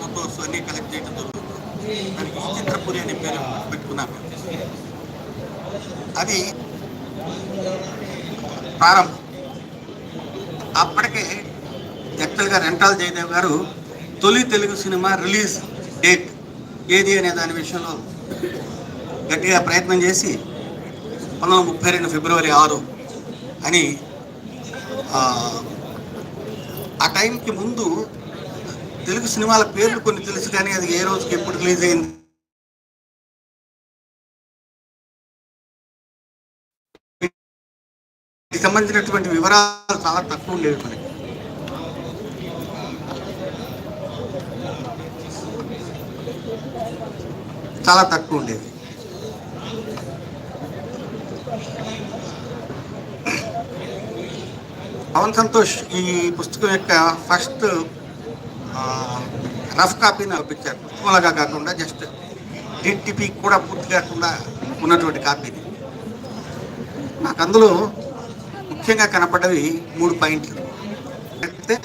Photos అన్ని collect చేయడం జరుగుతుంది. దానికి ఈ చిత్రపురి అనే పేరు పెట్టుకున్నాను అది ప్రారంభం. అప్పటికే యాక్చువల్గా రెంటాల్ జయదేవ్ గారు తొలి తెలుగు సినిమా రిలీజ్ డేట్ ఏది అనే దాని విషయంలో గట్టిగా ప్రయత్నం చేసి పంతొమ్మిది వందల ముప్పై రెండు ఫిబ్రవరి ఆరు అని ఆ టైంకి ముందు తెలుగు సినిమాల పేర్లు కొన్ని తెలుసు కానీ అది ఏ రోజుకి ఎప్పుడు రిలీజ్ అయింది? సంబంధించినటువంటి వివరాలు చాలా తక్కువ ఉండేవి మనకి. చాలా తక్కువ ఉండేది పవన్ సంతోష్ ఈ పుస్తకం యొక్క ఫస్ట్ రఫ్ కాపీని పంపించారు పుస్తకంలాగా కాకుండా జస్ట్ డిటిపి కూడా పూర్తి కాకుండా ఉన్నటువంటి కాపీని. నాకు అందులో ముఖ్యంగా కనపడ్డవి మూడు పాయింట్లు. అయితే